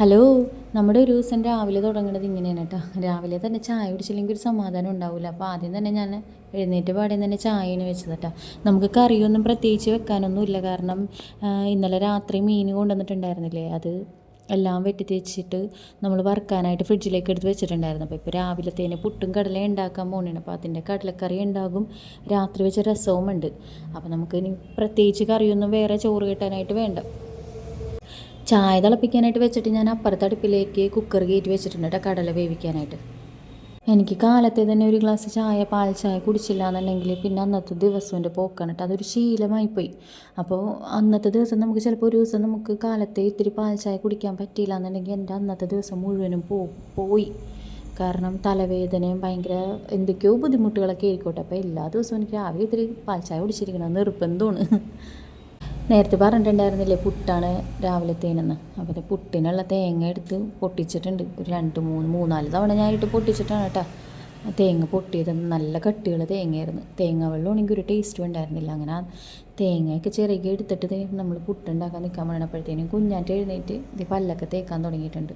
Hello നമ്മുടെ ഒരു ദിവസം രാവിലെ തുടങ്ങുന്നത് ഇങ്ങനെയാണ് കേട്ടോ. രാവിലെ തന്നെ ചായ കുടിച്ചില്ലെങ്കിൽ ഒരു സമാധാനം ഉണ്ടാവില്ല അപ്പോൾ ആദ്യം തന്നെ ഞാൻ എഴുന്നേറ്റ് പാടിയും തന്നെ ചായയാണ് വെച്ചത് കേട്ടോ. നമുക്ക് കറിയൊന്നും പ്രത്യേകിച്ച് വെക്കാനൊന്നും ഇല്ല. കാരണം ഇന്നലെ രാത്രി മീൻ കൊണ്ടുവന്നിട്ടുണ്ടായിരുന്നില്ലേ? അത് എല്ലാം വെട്ടി തേച്ചിട്ട് നമ്മൾ വറുക്കാനായിട്ട് ഫ്രിഡ്ജിലേക്ക് എടുത്ത് വെച്ചിട്ടുണ്ടായിരുന്നു. അപ്പോൾ ഇപ്പോൾ രാവിലത്തേന് പുട്ടും കടലയും ഉണ്ടാക്കാൻ പോകണേണ് അപ്പോൾ അതിന്റെ കടലക്കറി ഉണ്ടാകും. രാത്രി വെച്ച രസവും ഉണ്ട് അപ്പോൾ നമുക്ക് ഇനി പ്രത്യേകിച്ച് കറിയൊന്നും വേറെ ചോറ് കിട്ടാനായിട്ട് വേണ്ട. ചായ തിളപ്പിക്കാനായിട്ട് വെച്ചിട്ട് ഞാൻ അപ്പുറത്തെ അടുപ്പിലേക്ക് കുക്കർ കയറ്റി വെച്ചിട്ടുണ്ട് കേട്ടോ കടല വേവിക്കാനായിട്ട്. എനിക്ക് കാലത്തെ തന്നെ ഒരു ഗ്ലാസ് ചായ പാൽ ചായ കുടിച്ചില്ല എന്നുണ്ടെങ്കിൽ പിന്നെ അന്നത്തെ ദിവസം എന്റെ പോക്കാണ് കേട്ടോ അതൊരു ശീലമായിപ്പോയി. അപ്പോൾ അന്നത്തെ ദിവസം നമുക്ക് ചിലപ്പോൾ ഒരു ദിവസം നമുക്ക് കാലത്തെ ഇത്തിരി പാൽ ചായ കുടിക്കാൻ പറ്റിയില്ല എന്നുണ്ടെങ്കിൽ എന്റെ അന്നത്തെ ദിവസം മുഴുവനും പോയി. കാരണം തലവേദനയും ഭയങ്കര എന്തൊക്കെയോ ബുദ്ധിമുട്ടുകളൊക്കെ ആയിരിക്കോട്ടെ അപ്പോൾ എല്ലാ ദിവസവും എനിക്ക് രാവിലെ ഇത്തിരി ചായ കുടിച്ചിരിക്കണം നിർബന്ധമാണ്. നേരത്തെ പറഞ്ഞിട്ടുണ്ടായിരുന്നില്ലേ പുട്ടാണ് രാവിലത്തേനെന്ന് അപ്പോൾ അത് പുട്ടിനുള്ള തേങ്ങ എടുത്ത് പൊട്ടിച്ചിട്ടുണ്ട്. ഒരു രണ്ട് മൂന്ന് മൂന്നാൽ തവണ ഞാനിട്ട് പൊട്ടിച്ചിട്ടാണ് കേട്ടോ. തേങ്ങ പൊട്ടിയത്. നല്ല കട്ടിയുള്ള തേങ്ങയായിരുന്നു. തേങ്ങ വെള്ളമാണെങ്കിൽ ഒരു ടേസ്റ്റും ഉണ്ടായിരുന്നില്ല. അങ്ങനെ തേങ്ങയൊക്കെ ചിറകി എടുത്തിട്ട് നമ്മൾ പുട്ടുണ്ടാക്കാൻ നിൽക്കാൻ വേണപ്പോഴത്തേനും കുഞ്ഞാറ്റ് എഴുന്നേറ്റ് ഇത് പല്ലൊക്കെ തേക്കാൻ തുടങ്ങിയിട്ടുണ്ട്.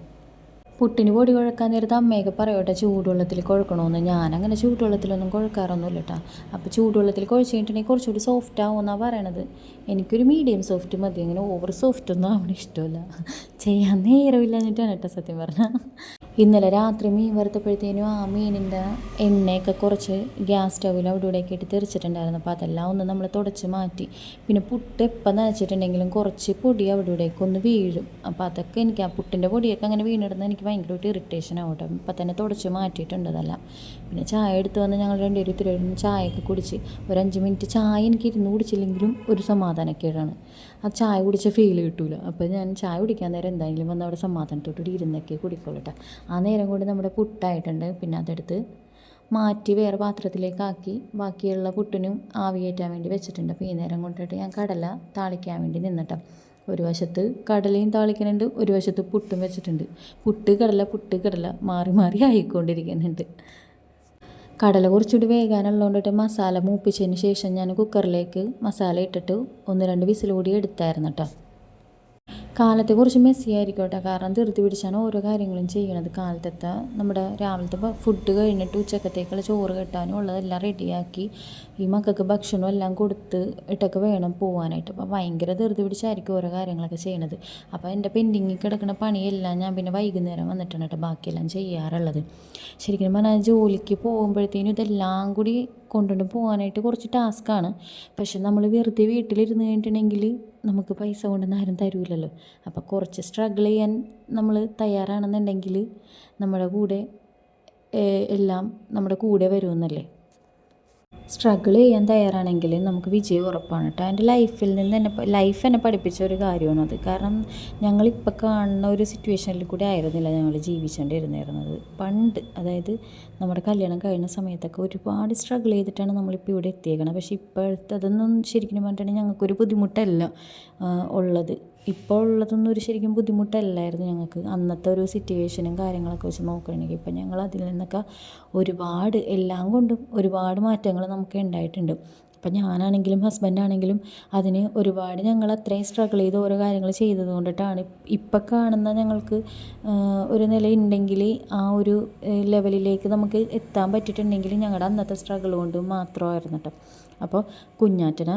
പുട്ടിന് പൊടി കുഴക്കാൻ നേരത്ത് അമ്മയൊക്കെ പറയോട്ടെ ചൂടുവെള്ളത്തിൽ കുഴക്കണമെന്ന് ഞാനങ്ങനെ ചൂടുവെള്ളത്തിലൊന്നും കുഴക്കാറൊന്നുമില്ല കേട്ടോ. അപ്പോൾ ചൂടുവെള്ളത്തിൽ കുഴച്ച് കഴിഞ്ഞിട്ടുണ്ടെങ്കിൽ കുറച്ചുകൂടി സോഫ്റ്റ് ആവുമെന്നാണ് പറയണത്. എനിക്കൊരു മീഡിയം സോഫ്റ്റ് മതി. അങ്ങനെ ഓവർ സോഫ്റ്റ് ഒന്നും അവിടെ ഇഷ്ടമല്ല. ചെയ്യാൻ നേരമില്ല എന്നിട്ടാണ് കേട്ടോ സത്യം പറഞ്ഞാൽ ഇന്നലെ രാത്രി മീൻ വറുത്തപ്പോഴത്തേനും ആ മീനിന്റെ എണ്ണയൊക്കെ കുറച്ച് ഗ്യാസ് സ്റ്റൗവിൽ അവിടെ ഇവിടെയൊക്കെ ഇട്ട് തെറിച്ചിട്ടുണ്ടായിരുന്നു. അപ്പോൾ അതെല്ലാം ഒന്ന് നമ്മൾ തുടച്ച് മാറ്റി. പിന്നെ പുട്ട് എപ്പം നനച്ചിട്ടുണ്ടെങ്കിലും കുറച്ച് പൊടി അവിടെ ഇവിടെയൊക്കെ ഒന്ന് വീഴും. അപ്പോൾ അതൊക്കെ എനിക്ക് ആ പുട്ടിന്റെ പൊടിയൊക്കെ അങ്ങനെ വീണിടുന്നത് എനിക്ക് ഭയങ്കരമായിട്ട് ഇറിറ്റേഷൻ ആവട്ടെ ഇപ്പം തന്നെ തുടച്ച് മാറ്റിയിട്ടുണ്ട് അതെല്ലാം. പിന്നെ ചായ എടുത്ത് വന്ന് ഞങ്ങൾ രണ്ടുപേരും ഇത്തിരി ചായയൊക്കെ കുടിച്ച് ഒരു അഞ്ച് മിനിറ്റ് ചായ എനിക്ക് ഇരുന്ന് കുടിച്ചില്ലെങ്കിലും ഒരു സമാധാനക്കേടാണ്. ആ ചായ കുടിച്ച ഫീൽ കിട്ടൂല. അപ്പോൾ ഞാൻ ചായ കുടിക്കാൻ നേരം എന്തായാലും വന്ന് അവിടെ സമാധാനത്തോടുകൂടി ഇരുന്നൊക്കെ കുടിക്കുള്ളൂ കേട്ടോ. ആ നേരം കൊണ്ട് നമ്മുടെ പുട്ടായിട്ടുണ്ട്. പിന്നെ അതെടുത്ത് മാറ്റി വേറെ പാത്രത്തിലേക്കാക്കി. ബാക്കിയുള്ള പുട്ടിനും ആവിയേറ്റാൻ വേണ്ടി വെച്ചിട്ടുണ്ട്. അപ്പോൾ ഈ നേരം കൊണ്ടിട്ട് ഞാൻ കടല താളിക്കാൻ വേണ്ടി നിന്നിട്ട്. ഒരു വശത്ത് കടലയും താളിക്കുന്നുണ്ട് ഒരു വശത്ത് പുട്ടും വെച്ചിട്ടുണ്ട്. പുട്ട് കടല പുട്ട് കടല മാറി മാറി ആയിക്കൊണ്ടിരിക്കുന്നുണ്ട്. കടല കുറച്ചുകൂടി വേകാനുള്ളതുകൊണ്ടിട്ട് മസാല മൂപ്പിച്ചതിന് ശേഷം ഞാൻ കുക്കറിലേക്ക് മസാല ഇട്ടിട്ട് ഒന്ന് രണ്ട് വിസിൽ കൂടി എടുത്തായിരുന്നു കേട്ടോ കാലത്തെ കുറച്ച് മെസ്സി ആയിരിക്കട്ടെ. കാരണം ധൃതി പിടിച്ചാണ് ഓരോ കാര്യങ്ങളും ചെയ്യണത്. കാലത്തത്തെ നമ്മുടെ രാവിലത്തെ ഫുഡ് കഴിഞ്ഞിട്ട് ഉച്ചക്കത്തേക്കുള്ള ചോറ് കെട്ടാനും ഉള്ളതെല്ലാം റെഡിയാക്കി ഈ മക്കൾക്ക് ഭക്ഷണം എല്ലാം കൊടുത്ത് ഇട്ടൊക്കെ വേണം പോകാനായിട്ട് അപ്പോൾ ഭയങ്കര ധൃതി പിടിച്ചായിരിക്കും ഓരോ കാര്യങ്ങളൊക്കെ ചെയ്യണത്. അപ്പോൾ എന്റെ പെൻഡിങ്ങിൽ കിടക്കുന്ന പണിയെല്ലാം ഞാൻ പിന്നെ വൈകുന്നേരം വന്നിട്ടാണ് കേട്ടോ ബാക്കിയെല്ലാം ചെയ്യാറുള്ളത്. ശരിക്കും പറഞ്ഞാൽ ജോലിക്ക് പോകുമ്പോഴത്തേനും ഇതെല്ലാം കൂടി കൊണ്ടുകൊണ്ട് പോകാനായിട്ട് കുറച്ച് ടാസ്ക്കാണ് പക്ഷെ നമ്മൾ വെറുതെ വീട്ടിലിരുന്ന് കഴിഞ്ഞിട്ടുണ്ടെങ്കിൽ നമുക്ക് പൈസ കൊണ്ടൊന്നും ആരും തരൂലല്ലോ. അപ്പോൾ കുറച്ച് സ്ട്രഗിൾ ചെയ്യാൻ നമ്മൾ തയ്യാറാണെന്നുണ്ടെങ്കിൽ നമ്മുടെ കൂടെ എല്ലാം നമ്മുടെ കൂടെ വരുമെന്നല്ലേ? സ്ട്രഗിൾ ചെയ്യാൻ തയ്യാറാണെങ്കിൽ നമുക്ക് വിജയം ഉറപ്പാണ് കേട്ടോ എന്റെ ലൈഫിൽ നിന്ന് തന്നെ ലൈഫ് എന്നെ പഠിപ്പിച്ച ഒരു കാര്യമാണത് കാരണം ഞങ്ങളിപ്പോൾ കാണുന്ന ഒരു സിറ്റുവേഷനിൽ കൂടി ആയിരുന്നില്ല ഞങ്ങൾ ജീവിച്ചുകൊണ്ടിരുന്നിരുന്നത് പണ്ട് അതായത് നമ്മുടെ കല്യാണം കഴിയുന്ന സമയത്തൊക്കെ ഒരുപാട് സ്ട്രഗിൾ ചെയ്തിട്ടാണ് നമ്മളിപ്പോൾ ഇവിടെ എത്തിയേക്കണത്. പക്ഷേ ഇപ്പോഴത്തെ അതൊന്നും ശരിക്കും പറഞ്ഞിട്ടുണ്ടെങ്കിൽ ഞങ്ങൾക്കൊരു ബുദ്ധിമുട്ടല്ല ഉള്ളത്. ഇപ്പോൾ ഉള്ളതൊന്നും ഒരു ശരിക്കും ബുദ്ധിമുട്ടല്ലായിരുന്നു ഞങ്ങൾക്ക്. അന്നത്തെ ഒരു സിറ്റുവേഷനും കാര്യങ്ങളൊക്കെ വെച്ച് നോക്കുകയാണെങ്കിൽ ഇപ്പം ഞങ്ങൾ അതിൽ നിന്നൊക്കെ ഒരുപാട് എല്ലാം കൊണ്ടും ഒരുപാട് മാറ്റങ്ങൾ നമുക്ക് ഉണ്ടായിട്ടുണ്ട്. അപ്പം ഞാനാണെങ്കിലും ഹസ്ബൻഡാണെങ്കിലും അതിന് ഒരുപാട് ഞങ്ങൾ അത്രയും സ്ട്രഗിൾ ചെയ്ത് ഓരോ കാര്യങ്ങൾ ചെയ്തത് കൊണ്ടിട്ടാണ്. ഇപ്പം കാണുന്ന ഞങ്ങൾക്ക് ഒരു നില ഉണ്ടെങ്കിൽ ആ ഒരു ലെവലിലേക്ക് നമുക്ക് എത്താൻ പറ്റിയിട്ടുണ്ടെങ്കിൽ ഞങ്ങളുടെ അന്നത്തെ സ്ട്രഗിൾ കൊണ്ട് മാത്രമായിരുന്നു കേട്ടോ അപ്പോൾ കുഞ്ഞാറ്റനെ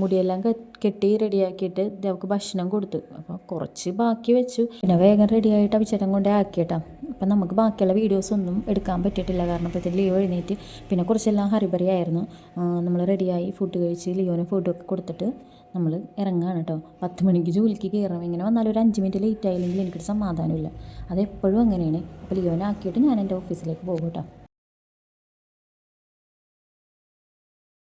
മുടിയെല്ലാം കെട്ടി റെഡിയാക്കിയിട്ട് അവൾക്ക് ഭക്ഷണം കൊടുത്തു. അപ്പോൾ കുറച്ച് ബാക്കി വെച്ചു. പിന്നെ വേഗം റെഡിയായിട്ട് അഭിച്ചേട്ടൻ കൊണ്ടേ ആക്കിയിട്ടാ. അപ്പം നമുക്ക് ബാക്കിയുള്ള വീഡിയോസ് ഒന്നും എടുക്കാൻ പറ്റിയിട്ടില്ല. കാരണം ഇപ്പോഴത്തെ ലീവ് എഴുന്നേറ്റ് പിന്നെ കുറച്ചെല്ലാം ഹറിബറി ആയിരുന്നു. നമ്മൾ റെഡിയായി ഫുഡ് കഴിച്ച് ലിയോന് ഫുഡൊക്കെ കൊടുത്തിട്ട് നമ്മൾ ഇറങ്ങുകയാണ് കേട്ടോ പത്ത് മണിക്ക് ജോലിക്ക് കയറണം ഇങ്ങനെ വന്നാൽ ഒരു അഞ്ച് മിനിറ്റ് ലേറ്റ് ആയില്ലെങ്കിൽ എനിക്കൊരു സമാധാനമില്ല അതെപ്പോഴും അങ്ങനെയാണ്. അപ്പോൾ ലിയോനെ ആക്കിയിട്ട് ഞാൻ എന്റെ ഓഫീസിലേക്ക് പോകും കേട്ടോ